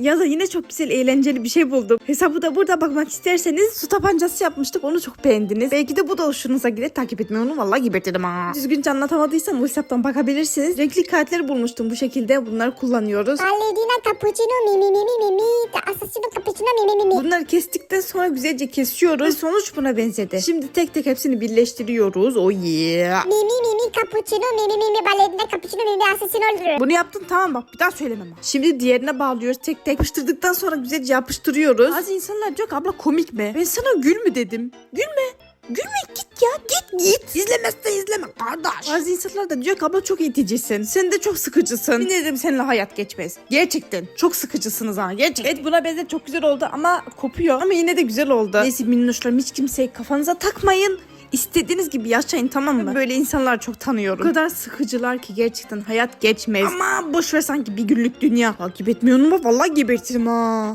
Ya da yine çok güzel eğlenceli bir şey buldum. Hesabı da burada bakmak isterseniz su tabancası yapmıştık. Onu çok beğendiniz. Belki de bu da hoşunuza gider. Takip etmeyi onu vallahi gebertirim ha. Düzgünce anlatamadıysam bu hesaptan bakabilirsiniz. Renkli kartları bulmuştum bu şekilde. Bunları kullanıyoruz. Ballerina cappuccino mi mi mi mi mi mi. Assassino cappuccino mi mi mi mi. Bunları kestikten sonra güzelce kesiyoruz. Ve sonuç buna benzedi. Şimdi tek tek hepsini birleştiriyoruz. Oh yeah. Mi mi cappuccino mi mi mi mi. Ballerina cappuccino mi mi. Assassino öldürür. Bunu yaptın tamam bak bir daha söylemem. Şimdi diğerine bağlıyoruz tek tek. Yapıştırdıktan sonra güzelce yapıştırıyoruz. Bazı insanlar diyor ki abla komik mi? Ben sana gül mü dedim. Gülme. Gülme git ya git git. İzlemezsen izleme kardeş. Bazı insanlar da diyor ki abla çok iticisin. Sen de çok sıkıcısın. Dedim seninle hayat geçmez. Gerçekten çok sıkıcısınız ha gerçekten. Evet buna benzer çok güzel oldu ama kopuyor. Ama yine de güzel oldu. Neyse minnoşlarım hiç kimseyi kafanıza takmayın. İstediğiniz yaşayın tamam mı? Böyle insanlar çok tanıyorum. O kadar sıkıcılar ki gerçekten hayat geçmez. Ama boş ver sanki bir günlük dünya. Takip etmiyor mu? Vallahi gebertirim ha.